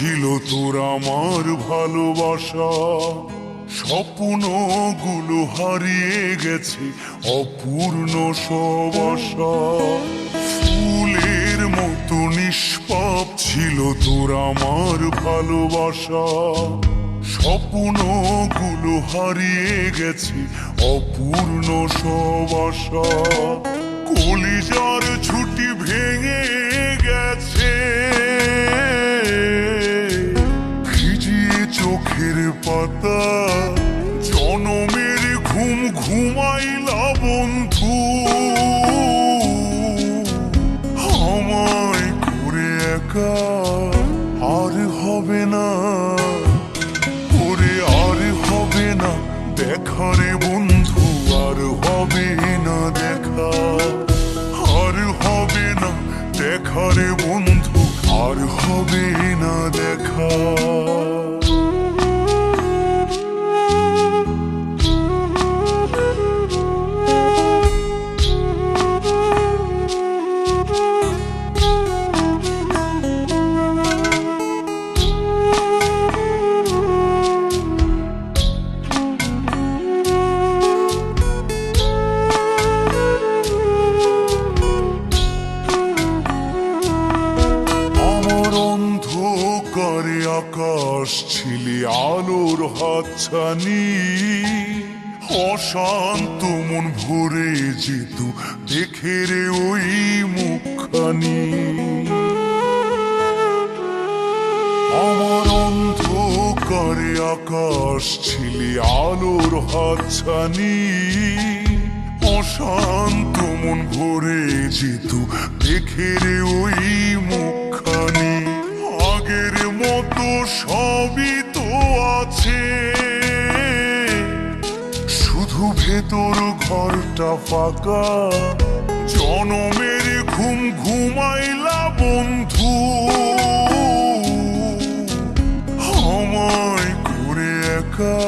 ছিল তোর আমার ভালোবাসা। স্বপ্নগুলো হারিয়ে গেছে, অপূর্ণ সবাসা ফুলের মতো নিষ্পাপ ছিল তোর আমার ভালোবাসা। স্বপ্নগুলো হারিয়ে গেছে, অপূর্ণ সবাসা কলিজার ছুটি ভেঙে গেছে। রে বন্ধু অশান্ত মন ভরে যেত দেখে রে ওই মুখখানি। আমার অন্ধকারে আকাশ ছিলে আলোর হাতছানি। অশান্ত মন ভরে যেত দেখে রে ওই মুখখানি। আগের মতো সবই আছে। শুধু ভেতর ঘরটা ফাঁকা। জনমের ঘুম ঘুমাইলা বন্ধু। আমায় করে একা।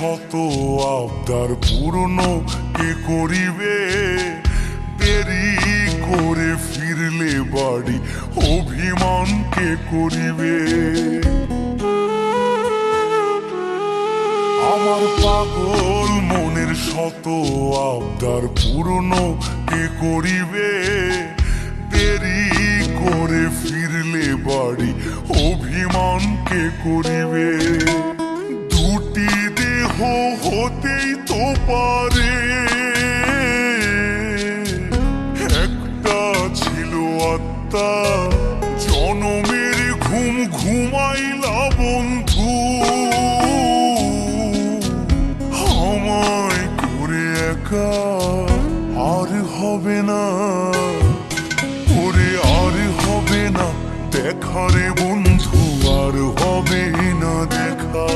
শত আবদার পুরনো কে করিবে? দেরি করে ফিরলে বাড়ি, অভিমান কে করিবে? আমার পাগল মনের শত আবদার পুরনো কে করিবে? দেরি করে ফিরলে বাড়ি, অভিমান কে করিবে? হতেই তো পারে। একটা ছিল আত্মা, জনমের ঘুম ঘুমাইলা বন্ধু। আমায় করে একা আর হবে না ওরে আর হবে না। দেখা রে বন্ধু, আর হবে না দেখা।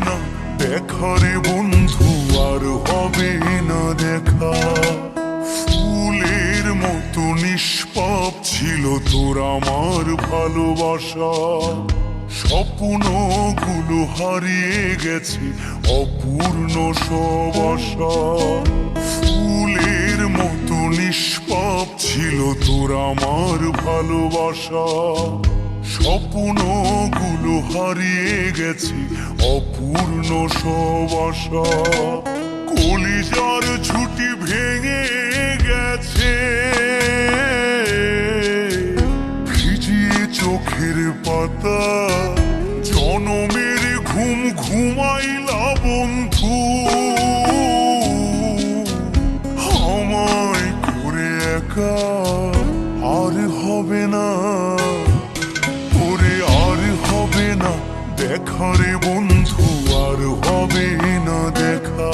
না। দেখা রে বন্ধু, আর হবে না দেখা। ফুলের মতো নিষ্পাপ ছিল তোর আমার ভালোবাসা। স্বপ্নগুলো হারিয়ে গেছে, অপূর্ণ সব আশা। ফুলের মতো নিষ্পাপ ছিল তোর আমার ভালোবাসা। স্বপ্নগুলো হারিয়ে গেছে। অপূর্ণ সব আশা। কলিজার ছুটি ভেঙে গেছে। ভিজিয়ে চোখের পাতা। জনমের ঘুম ঘুমাইলা বন্ধু। আমায় করে একা আর হবে না। দেখারে বন্ধু আর হবে না দেখা।